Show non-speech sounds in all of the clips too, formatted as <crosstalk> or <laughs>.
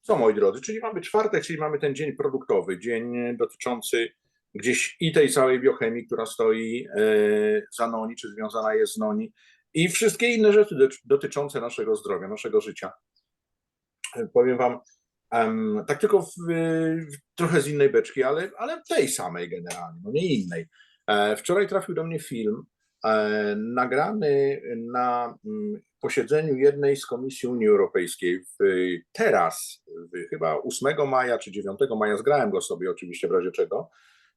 Co, moi drodzy, czyli mamy czwartek, czyli mamy ten dzień produktowy, dzień dotyczący gdzieś i tej całej biochemii, która stoi e, za noni, czy związana jest z noni, i wszystkie inne rzeczy doty- dotyczące naszego zdrowia, naszego życia. E, Powiem wam, tak tylko w, w, trochę z innej beczki, ale, ale tej samej generalnie, no nie innej. E, Wczoraj trafił do mnie film nagrany na mm, posiedzeniu jednej z komisji Unii Europejskiej w, teraz, w, chyba 8 maja czy 9 maja, zgrałem go sobie oczywiście w razie czego.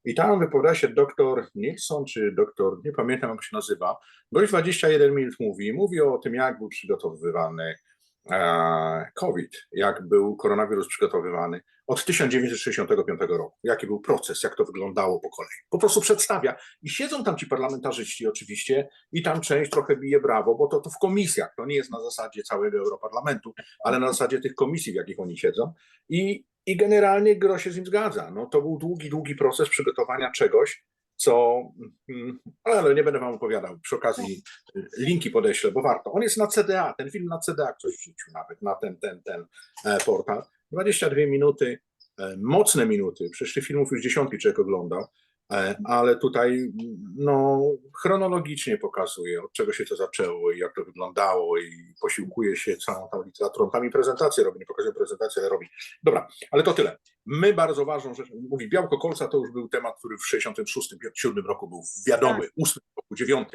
I tam wypowiada się doktor Nilsson, czy doktor, nie pamiętam jak się nazywa, gość 21 minut mówi, mówi o tym, jak był przygotowywany e, COVID, jak był koronawirus przygotowywany od 1965 roku, jaki był proces, jak to wyglądało po kolei. Po prostu przedstawia. I siedzą tam ci parlamentarzyści oczywiście i tam część trochę bije brawo, bo to, to w komisjach, to nie jest na zasadzie całego Europarlamentu, ale na zasadzie tych komisji, w jakich oni siedzą. I, i generalnie gro się z nim zgadza. No, to był długi, długi proces przygotowania czegoś, co, mm, ale nie będę wam opowiadał, przy okazji y, linki podeślę, bo warto. On jest na CDA, ten film na CDA ktoś wrzucił nawet, na ten, ten, ten e, portal. 22 minuty, e, mocne minuty, przecież tych filmów już dziesiątki człowiek oglądał, ale tutaj no, chronologicznie pokazuje, od czego się to zaczęło i jak to wyglądało i posiłkuje się całą tą literaturą. Tam i prezentację robi, nie pokazuje prezentację, ale robi. Dobra, ale to tyle. My bardzo ważną rzecz, mówi białko kolca to już był temat, który w 66, 7 roku był wiadomy, 8 roku, 9.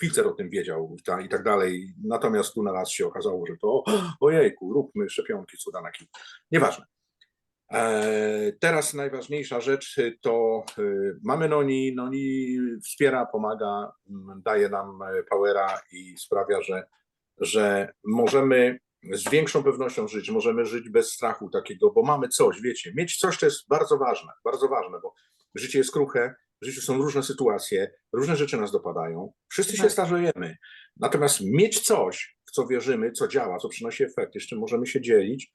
Filcer o tym wiedział ta, i tak dalej. Natomiast tu na raz się okazało, że to <gasps> ojejku, róbmy szczepionki, cuda na kij. Nieważne. E, Teraz najważniejsza rzecz to e, mamy Noni, Noni wspiera, pomaga, daje nam e, powera i sprawia, że, że możemy z większą pewnością żyć, możemy żyć bez strachu takiego, bo mamy coś, wiecie, mieć coś to jest bardzo ważne, bardzo ważne, bo życie jest kruche, w życiu są różne sytuacje, różne rzeczy nas dopadają, wszyscy się Tak. starzejemy, natomiast mieć coś, w co wierzymy, co działa, co przynosi efekty, z czym możemy się dzielić,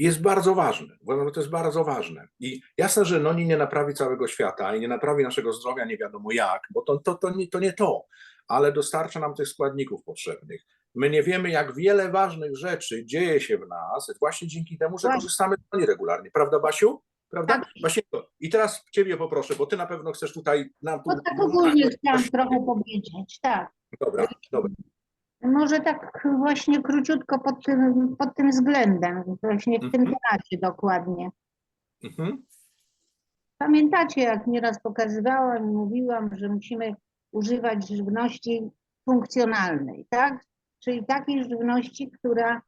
jest bardzo ważne. Uważam, że to jest bardzo ważne. I jasne, że Noni nie naprawi całego świata i nie naprawi naszego zdrowia nie wiadomo jak, bo to, to, to, nie, to nie to, ale dostarcza nam tych składników potrzebnych. My nie wiemy, jak wiele ważnych rzeczy dzieje się w nas właśnie dzięki temu, że korzystamy z Noni regularnie. Prawda, Basiu? Prawda? Tak. Basienko, i teraz Ciebie poproszę, bo Ty na pewno chcesz tutaj nam tu... No tak ogólnie chciałam trochę powiedzieć, tak. Dobra, dobra. Może tak właśnie króciutko pod tym, pod tym względem, właśnie w tym Mhm. temacie dokładnie. Mhm. Pamiętacie, jak nieraz pokazywałam i mówiłam, że musimy używać żywności funkcjonalnej, tak? Czyli takiej żywności, która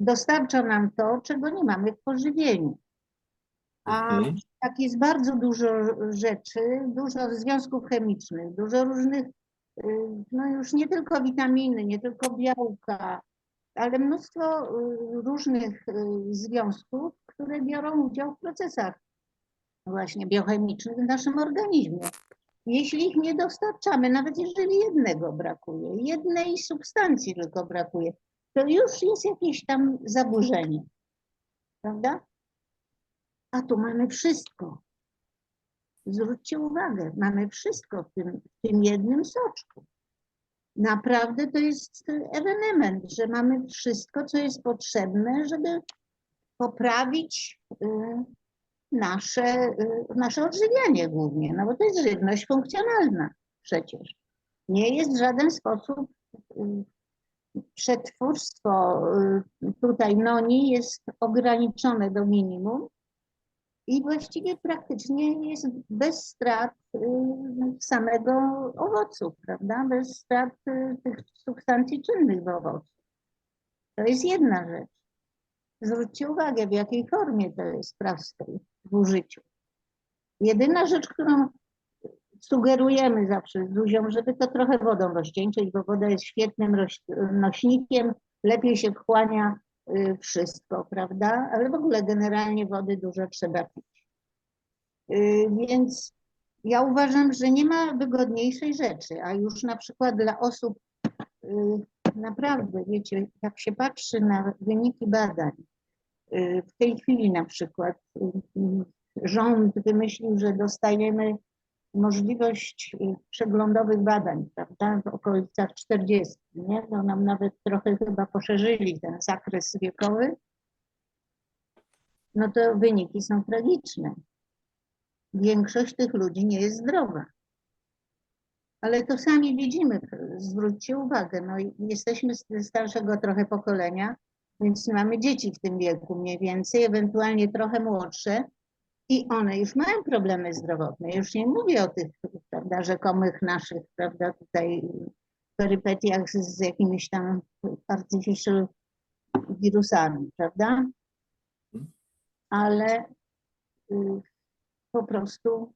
dostarcza nam to, czego nie mamy w pożywieniu. A Mhm. tak jest bardzo dużo rzeczy, dużo związków chemicznych, dużo różnych, no już nie tylko witaminy, nie tylko białka, ale mnóstwo y, różnych y, związków, które biorą udział w procesach właśnie biochemicznych w naszym organizmie. Jeśli ich nie dostarczamy, nawet jeżeli jednego brakuje, jednej substancji tylko brakuje, to już jest jakieś tam zaburzenie. Prawda? A tu mamy wszystko. Zwróćcie uwagę, mamy wszystko w tym, w tym jednym soczku. Naprawdę to jest ewenement, że mamy wszystko, co jest potrzebne, żeby poprawić y, nasze, y, nasze odżywianie głównie, no bo to jest żywność funkcjonalna przecież. Nie jest w żaden sposób y, przetwórstwo tutaj noni jest ograniczone do minimum i właściwie praktycznie jest bez strat y, samego owocu, prawda? Bez strat y, tych substancji czynnych w owocu. To jest jedna rzecz. Zwróćcie uwagę, w jakiej formie to jest prostej w użyciu. Jedyna rzecz, którą sugerujemy zawsze z żeby to trochę wodą rozcieńczyć, bo woda jest świetnym nośnikiem, lepiej się wchłania wszystko, prawda? Ale w ogóle generalnie wody dużo trzeba pić. Y, Więc ja uważam, że nie ma wygodniejszej rzeczy, a już na przykład dla osób y, naprawdę, wiecie, jak się patrzy na wyniki badań, y, w tej chwili na przykład y, y, rząd wymyślił, że dostajemy możliwość y, przeglądowych badań, prawda, w okolicach 40, nie? To nam nawet trochę chyba poszerzyli ten zakres wiekowy. No to wyniki są tragiczne. Większość tych ludzi nie jest zdrowa. Ale to sami widzimy, zwróćcie uwagę, no jesteśmy z starszego trochę pokolenia, więc mamy dzieci w tym wieku mniej więcej, ewentualnie trochę młodsze i one już mają problemy zdrowotne. Już nie mówię o tych, prawda, rzekomych naszych, prawda, tutaj perypetiach z, z jakimiś tam artificial wirusami, prawda? Ale y, po prostu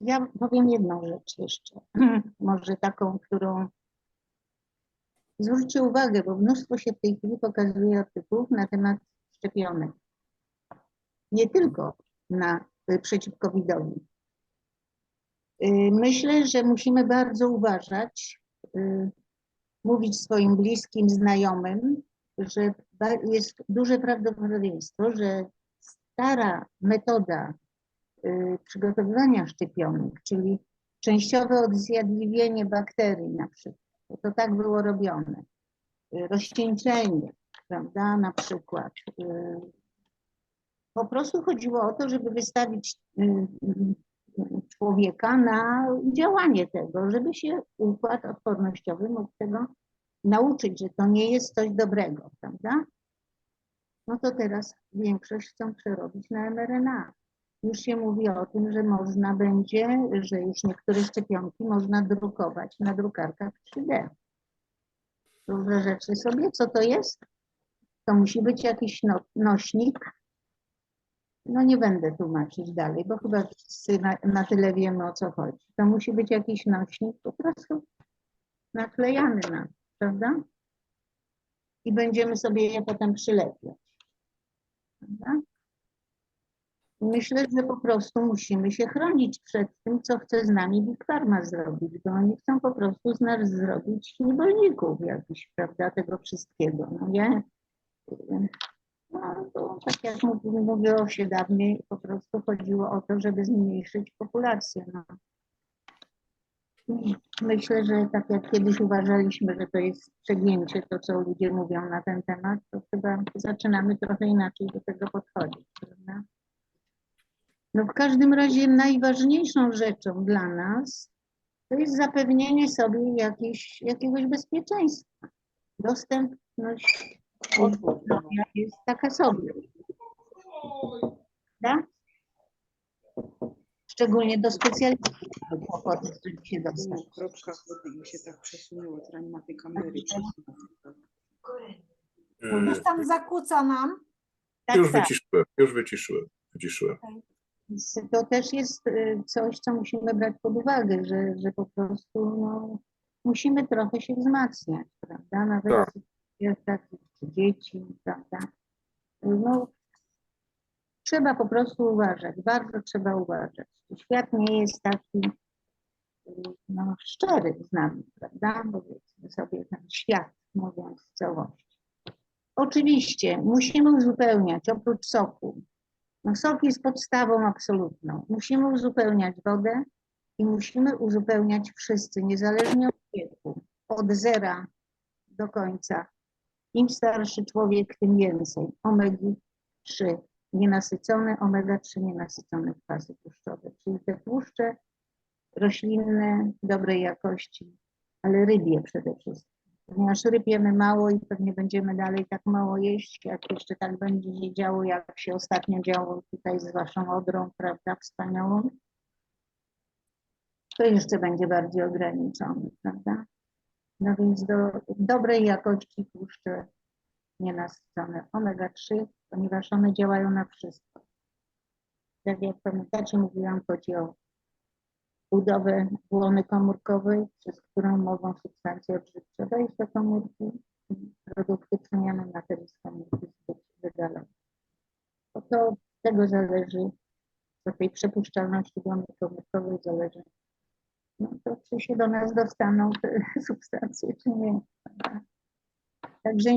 ja powiem jedną rzecz jeszcze, <laughs> może taką, którą zwróćcie uwagę, bo mnóstwo się w tej chwili pokazuje artykułów na temat szczepionek. Nie tylko na, y, przeciwko covidowi. Y, Myślę, że musimy bardzo uważać, y, mówić swoim bliskim, znajomym, że jest duże prawdopodobieństwo, że stara metoda przygotowywania szczepionek, czyli częściowe odzjadliwienie bakterii na przykład, to tak było robione, rozcieńczenie, prawda, na przykład. Po prostu chodziło o to, żeby wystawić y, y, człowieka na działanie tego, żeby się układ odpornościowy mógł tego nauczyć, że to nie jest coś dobrego, prawda? No to teraz większość chcą przerobić na mRNA. Już się mówi o tym, że można będzie, że już niektóre szczepionki można drukować na drukarkach 3D. Różne rzeczy sobie, co to jest? To musi być jakiś no, nośnik. No nie będę tłumaczyć dalej, bo chyba wszyscy na, na tyle wiemy o co chodzi. To musi być jakiś nośnik po prostu naklejany na, prawda? I będziemy sobie je potem przylepiać. Prawda? Myślę, że po prostu musimy się chronić przed tym, co chce z nami Big Pharma zrobić, bo oni chcą po prostu z nas zrobić niewolników jakichś, prawda, tego wszystkiego. No nie? Tak jak mów- mówiło się dawniej, po prostu chodziło o to, żeby zmniejszyć populację. No. Myślę, że tak jak kiedyś uważaliśmy, że to jest przegięcie, to co ludzie mówią na ten temat, to chyba zaczynamy trochę inaczej do tego podchodzić, prawda? No w każdym razie najważniejszą rzeczą dla nas to jest zapewnienie sobie jakiejś, jakiegoś bezpieczeństwa. Dostępność jest taka sobie. Prawda? Szczególnie do specjalistów. to kłopot, żeby się dostać. No, kropka wody im się tak przesunęła, teraz nie ma tej kamery. Y, Coś tam zakłóca nam. Tak, Już tak. wyciszyłem, już wyciszyłem. wyciszyłem. Więc To też jest y, coś, co musimy brać pod uwagę, że, że po prostu no, musimy trochę się wzmacniać, prawda? Nawet Tak. w takich dzieci, prawda? No, trzeba po prostu uważać, bardzo trzeba uważać. Świat nie jest taki no, szczery z nami, prawda? Powiedzmy sobie ten świat, mówiąc w całości. Oczywiście musimy uzupełniać oprócz soku no sok jest podstawą absolutną. Musimy uzupełniać wodę i musimy uzupełniać wszyscy, niezależnie od wieku, od zera do końca. Im starszy człowiek, tym więcej. Omegi 3 nienasycone, omega 3 nienasycone kwasy tłuszczowe, czyli te tłuszcze roślinne dobrej jakości, ale rybie przede wszystkim. Ponieważ ryb jemy mało i pewnie będziemy dalej tak mało jeść, jak jeszcze tak będzie się działo, jak się ostatnio działo tutaj z waszą odrą, prawda, wspaniałą, to jeszcze będzie bardziej ograniczony, prawda? No więc do dobrej jakości tłuszcze nienasycone omega-3, ponieważ one działają na wszystko. Tak jak pamiętacie, mówiłam, chodzi o budowę błony komórkowej, przez którą mogą substancje odżywcze wejść do komórki i produkty przemiany materii z komórki być wydalone. Bo to od tego zależy, od tej przepuszczalności błony komórkowej zależy, no to czy się do nas dostaną te <laughs> substancje, czy nie. Także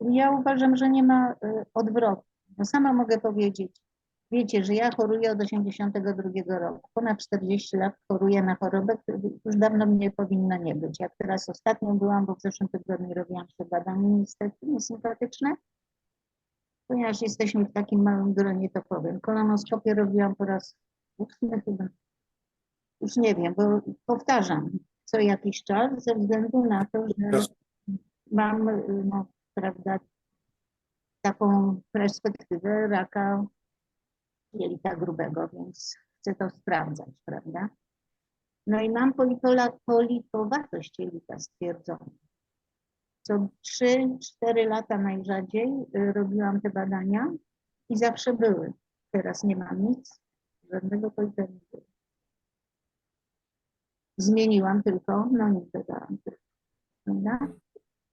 ja uważam, że nie ma y, odwrotu. No sama mogę powiedzieć, Wiecie, że ja choruję od 82 roku. Ponad 40 lat choruję na chorobę, już dawno mnie powinno nie być. Jak teraz ostatnio byłam, bo w zeszłym tygodniu robiłam sobie badanie niestety niesympatyczne, ponieważ jesteśmy w takim małym gronie, to powiem. Kolonoskopię robiłam po raz ósmy chyba. Już nie wiem, bo powtarzam co jakiś czas ze względu na to, że mam, no, prawda, taką perspektywę raka jelita grubego, więc chcę to sprawdzać, prawda? No i mam polipola- polipowatość jelita stwierdzoną. Co 3-4 lata najrzadziej y, robiłam te badania i zawsze były. Teraz nie mam nic, żadnego polipowitu. Zmieniłam tylko, no nie dodałam tylko, prawda?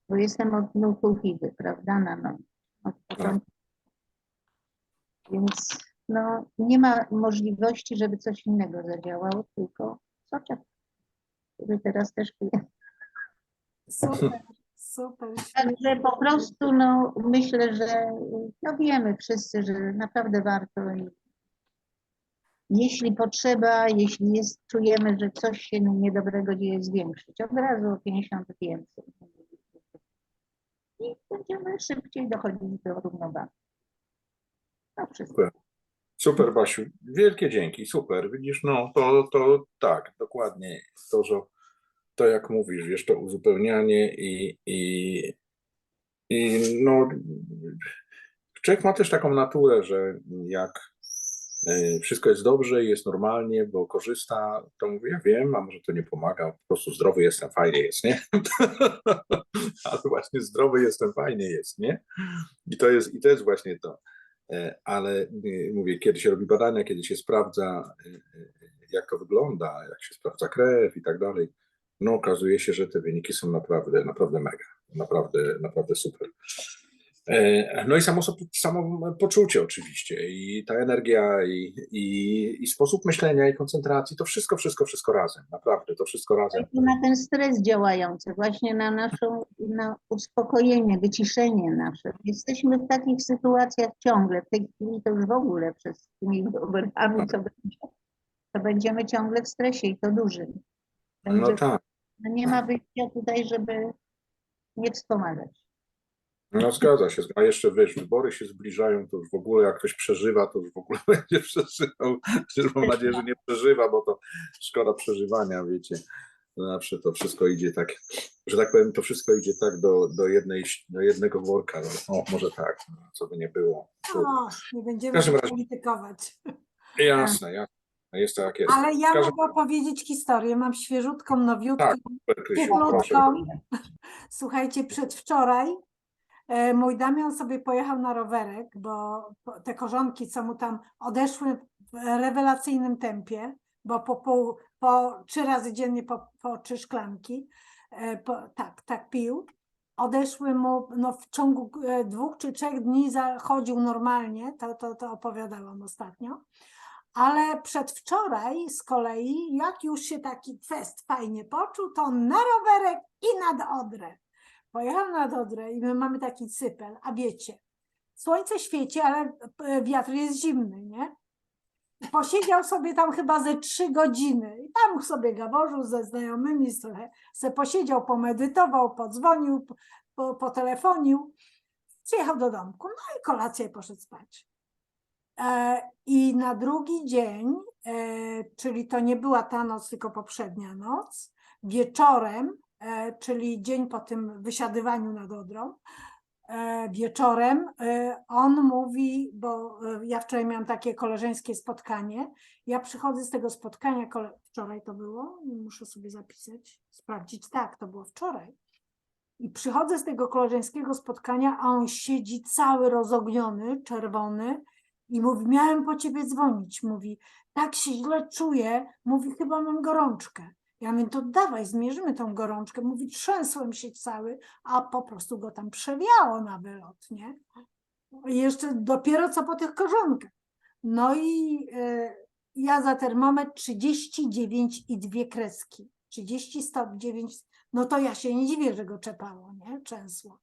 Bo jestem od nukuhidy, prawda, na. Od początku. Więc no, nie ma możliwości, żeby coś innego zadziałało, tylko soczek, który teraz też piję. Super, <laughs> super. Także po prostu no, myślę, że no, wiemy wszyscy, że naprawdę warto i jeśli potrzeba, jeśli jest, czujemy, że coś się niedobrego dzieje, zwiększyć od razu o 50 więcej. I będziemy szybciej dochodzić do równowagi. To wszystko. Super. Super, Basiu. Wielkie dzięki, super. Widzisz, no to, to tak, dokładnie. To, że to jak mówisz, wiesz, to uzupełnianie i, i, i no człowiek ma też taką naturę, że jak wszystko jest dobrze, jest normalnie, bo korzysta, to mówię, ja wiem, a może to nie pomaga, po prostu zdrowy jestem, fajnie jest, nie? <laughs> Ale właśnie zdrowy jestem, fajnie jest, nie? I to jest, i to jest właśnie to. E, ale y, mówię, kiedy się robi badania, kiedy się sprawdza, y, y, jak to wygląda, jak się sprawdza krew i tak dalej, no okazuje się, że te wyniki są naprawdę, naprawdę mega, naprawdę, naprawdę super. E, No i samo, samo poczucie oczywiście i ta energia i, i, i sposób myślenia i koncentracji, to wszystko, wszystko, wszystko razem, naprawdę, to wszystko razem. I na ten stres działający, właśnie na naszą, na uspokojenie, wyciszenie nasze. Jesteśmy w takich sytuacjach ciągle, w tej chwili to już w ogóle przez tymi wyborami, co będzie, to będziemy ciągle w stresie i to dużym. No Będzie, tak, no nie ma wyjścia tutaj, żeby nie wspomagać. No <laughs> zgadza się, a jeszcze wiesz, wybory się zbliżają, to już w ogóle jak ktoś przeżywa, to już w ogóle <laughs> będzie przeżywał, mam nadzieję, że nie przeżywa, bo to szkoda przeżywania, wiecie. Zawsze to wszystko idzie tak, że tak powiem, to wszystko idzie tak do, do, jednej, do jednego worka. No, o, może tak, no, co by nie było. O, nie będziemy razie- politykować. Jasne, jasne. Jest tak, jest. Ale ja każdym- mogę opowiedzieć historię. Mam świeżutką, nowiutką, Tak, Krysiu. <laughs> Słuchajcie, przedwczoraj mój Damian sobie pojechał na rowerek, bo te korzonki, co mu tam odeszły w rewelacyjnym tempie, bo po, pół, po trzy razy dziennie po, po trzy szklanki, e, po, tak, tak pił. Odeszły mu, no w ciągu e, dwóch czy trzech dni zachodził normalnie, to, to, to opowiadałam ostatnio. Ale przedwczoraj z kolei, jak już się taki fest fajnie poczuł, to na rowerek i nad Odrę. Pojechał nad Odrę i my mamy taki cypel, a wiecie, słońce świeci, ale e, wiatr jest zimny, nie? Posiedział sobie tam chyba ze trzy godziny i tam sobie gaworzył ze znajomymi, sobie, se posiedział, pomedytował, podzwonił, po, po, potelefonił, przyjechał do domku, no i kolację poszedł spać. E, I na drugi dzień, e, czyli to nie była ta noc, tylko poprzednia noc, wieczorem, czyli dzień po tym wysiadywaniu nad Odrą, e, wieczorem e, on mówi, bo e, ja wczoraj miałam takie koleżeńskie spotkanie, ja przychodzę z tego spotkania, wczoraj to było, muszę sobie zapisać, sprawdzić, tak, to było wczoraj. I przychodzę z tego koleżeńskiego spotkania, a on siedzi cały rozogniony, czerwony i mówi, miałem po ciebie dzwonić. Mówi, tak się źle czuję, mówi, chyba mam gorączkę. Ja mówię, to dawaj, zmierzymy tą gorączkę. Mówi, trzęsłem się cały, a po prostu go tam przewiało na wylot, nie? Jeszcze dopiero co po tych korzonkach. No i e, ja za termometr 39 i dwie kreski. 30 stopni 9, no to ja się nie dziwię, że go czepało, nie? Trzęsło.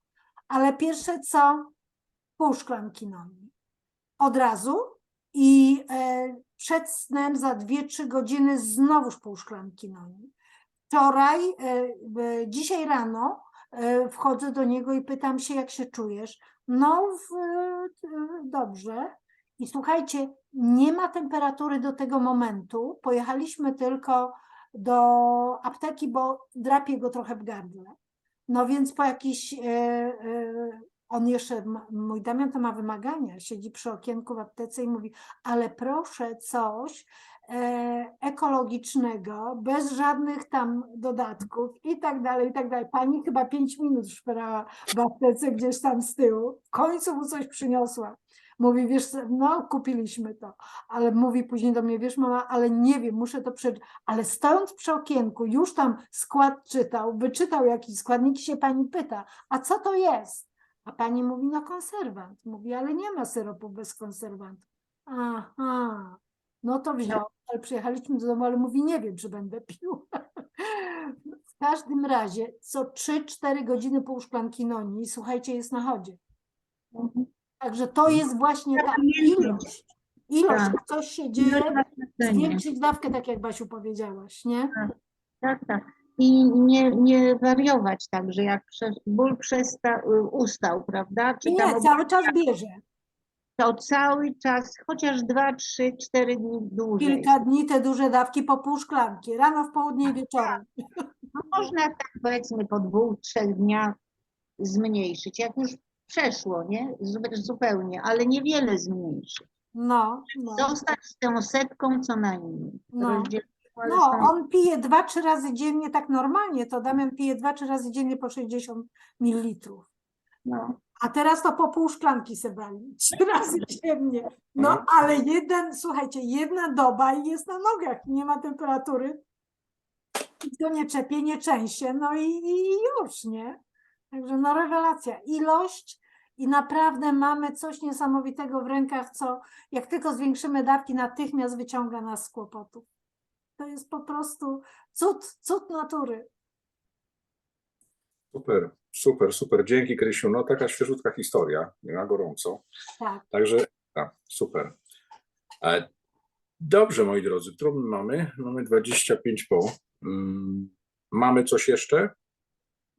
Ale pierwsze co, pół szklanki nogi. Od razu i e, przed snem za 2-3 godziny znowuż pół szklanki noni. Wczoraj, e, dzisiaj rano e, wchodzę do niego i pytam się, jak się czujesz. No, w, e, dobrze. I słuchajcie, nie ma temperatury do tego momentu. Pojechaliśmy tylko do apteki, bo drapie go trochę w gardle. No więc po jakiś, e, on jeszcze, mój Damian to ma wymagania, siedzi przy okienku w aptece i mówi, ale proszę coś e, ekologicznego, bez żadnych tam dodatków i tak dalej, i tak dalej. Pani chyba pięć minut szperała w aptece gdzieś tam z tyłu. W końcu mu coś przyniosła. Mówi, wiesz, no kupiliśmy to, ale mówi później do mnie, wiesz mama, ale nie wiem, muszę to przeczytać. Ale stojąc przy okienku, już tam skład czytał, wyczytał jakiś składniki, się pani pyta, a co to jest? A pani mówi, no konserwant. Mówi, ale nie ma syropu bez konserwantów. Aha, no to wziął, ale przyjechaliśmy do domu, ale mówi, nie wiem, czy będę pił. <laughs> W każdym razie co 3-4 godziny pół szklanki noni, słuchajcie, jest na chodzie. Także to jest właśnie ta ilość. Ilość, jak coś się dzieje, zwiększyć dawkę, tak jak Basiu powiedziałaś, nie? Tak, tak. I nie, nie wariować tak, że jak ból przesta, ustał, prawda? Czy Nie, cały czas bierze. to cały czas, chociaż dwa, trzy, cztery dni dłużej. Kilka dni te duże dawki po pół szklanki, rano, w południe i wieczorem. No można tak powiedzmy po dwóch, trzech dniach zmniejszyć, jak już przeszło, nie? Zu- Zupełnie, ale niewiele zmniejszyć. No, no. Zostać z tą setką co najmniej. No. No, on pije dwa, trzy razy dziennie, tak normalnie, to Damian pije dwa, trzy razy dziennie po 60 ml. no. A teraz to po pół szklanki se wali, <laughs> trzy razy dziennie. No, Mhm. ale jeden, słuchajcie, jedna doba i jest na nogach, nie ma temperatury. I to nie czepie, nie częście, no i, i już, nie? Także no rewelacja. Ilość i naprawdę mamy coś niesamowitego w rękach, co jak tylko zwiększymy dawki, natychmiast wyciąga nas z kłopotów. To jest po prostu cud, cud natury. Super, super, super. Dzięki Krysiu. No taka świeżutka historia, na gorąco. Tak. Także tak, super. E, Dobrze, moi drodzy, my mamy? Mamy 25 po. Mm, Mamy coś jeszcze?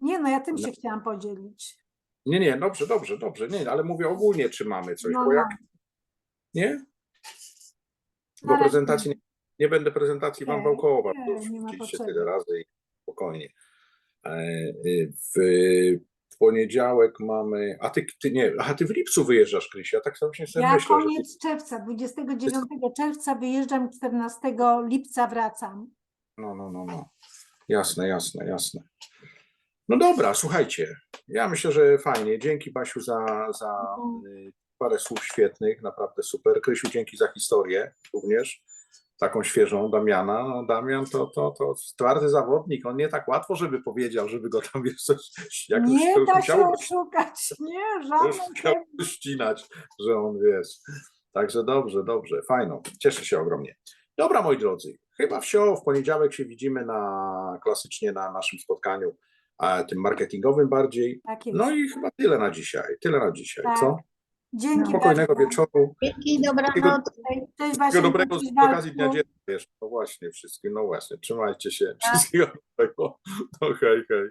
Nie, no ja tym się No. chciałam podzielić. Nie, nie, dobrze, dobrze, dobrze. Nie, ale mówię ogólnie, czy mamy coś, No, bo no. jak nie? Razie prezentacji nie, nie będę prezentacji wam wałkował, bo już widzieliście tyle razy i spokojnie. E, y, W, poniedziałek mamy, a ty, ty nie, a ty w lipcu wyjeżdżasz, Krysia, tak sobie sobie Ja myślę, że koniec czerwca, 29 czerwca wyjeżdżam, 14 lipca wracam. no, no, no, no. Jasne, jasne, jasne. No dobra, słuchajcie, ja myślę, że fajnie. Dzięki Basiu za, za Mhm. y, parę słów świetnych, naprawdę super. Krysiu, dzięki za historię również, taką świeżą Damiana. No, Damian to, to, to twardy zawodnik, on nie tak łatwo, żeby powiedział, żeby go tam <laughs> wiesz, coś, jak już Nie da się oszukać, nie, <laughs> chemii. ścinać, że on wiesz. Także dobrze, dobrze, fajno. Cieszę się ogromnie. Dobra, moi drodzy, chyba wsio, w poniedziałek się widzimy na klasycznie na naszym spotkaniu, a tym marketingowym bardziej. Tak. No i chyba tyle na dzisiaj. Tyle na dzisiaj, Tak. co? Dzięki Spokojnego bardzo. wieczoru. Dzięki, dobranoc. Takiego- Cześć Wszystkiego Basiu, dobrego cześć z okazji Dnia. Dziecka. Wiesz, no właśnie, wszystkim, no właśnie. Trzymajcie się. Tak. Wszystkiego dobrego. <laughs> No hej, hej.